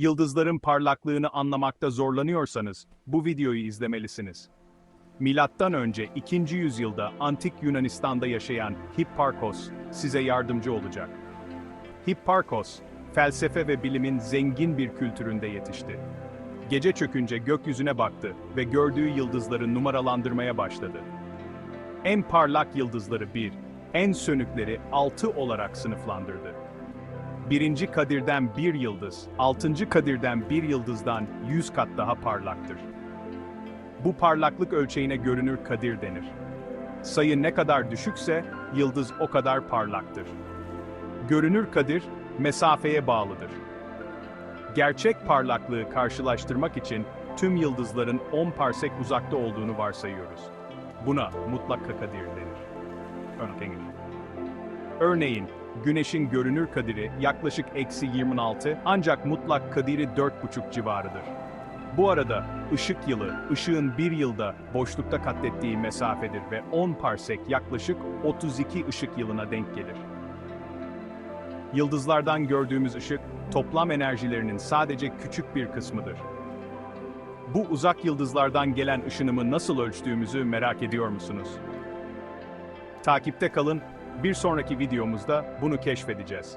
Yıldızların parlaklığını anlamakta zorlanıyorsanız bu videoyu izlemelisiniz. Milattan önce 2. yüzyılda antik Yunanistan'da yaşayan Hipparkos size yardımcı olacak. Hipparkos, felsefe ve bilimin zengin bir kültüründe yetişti. Gece çökünce gökyüzüne baktı ve gördüğü yıldızları numaralandırmaya başladı. En parlak yıldızları 1, en sönükleri 6 olarak sınıflandırdı. Birinci kadirden bir yıldız, altıncı kadirden bir yıldızdan 100 kat daha parlaktır. Bu parlaklık ölçeğine görünür kadir denir. Sayı ne kadar düşükse, yıldız o kadar parlaktır. Görünür kadir, mesafeye bağlıdır. Gerçek parlaklığı karşılaştırmak için tüm yıldızların 10 parsek uzakta olduğunu varsayıyoruz. Buna mutlak kadir denir. Örneğin. Örneğin, Güneşin görünür kadiri yaklaşık eksi 26 ancak mutlak kadiri 4,5 civarıdır. Bu arada ışık yılı, ışığın bir yılda boşlukta katlettiği mesafedir ve 10 parsek yaklaşık 32 ışık yılına denk gelir. Yıldızlardan gördüğümüz ışık, toplam enerjilerinin sadece küçük bir kısmıdır. Bu uzak yıldızlardan gelen ışınımı nasıl ölçtüğümüzü merak ediyor musunuz? Takipte kalın, bir sonraki videomuzda bunu keşfedeceğiz.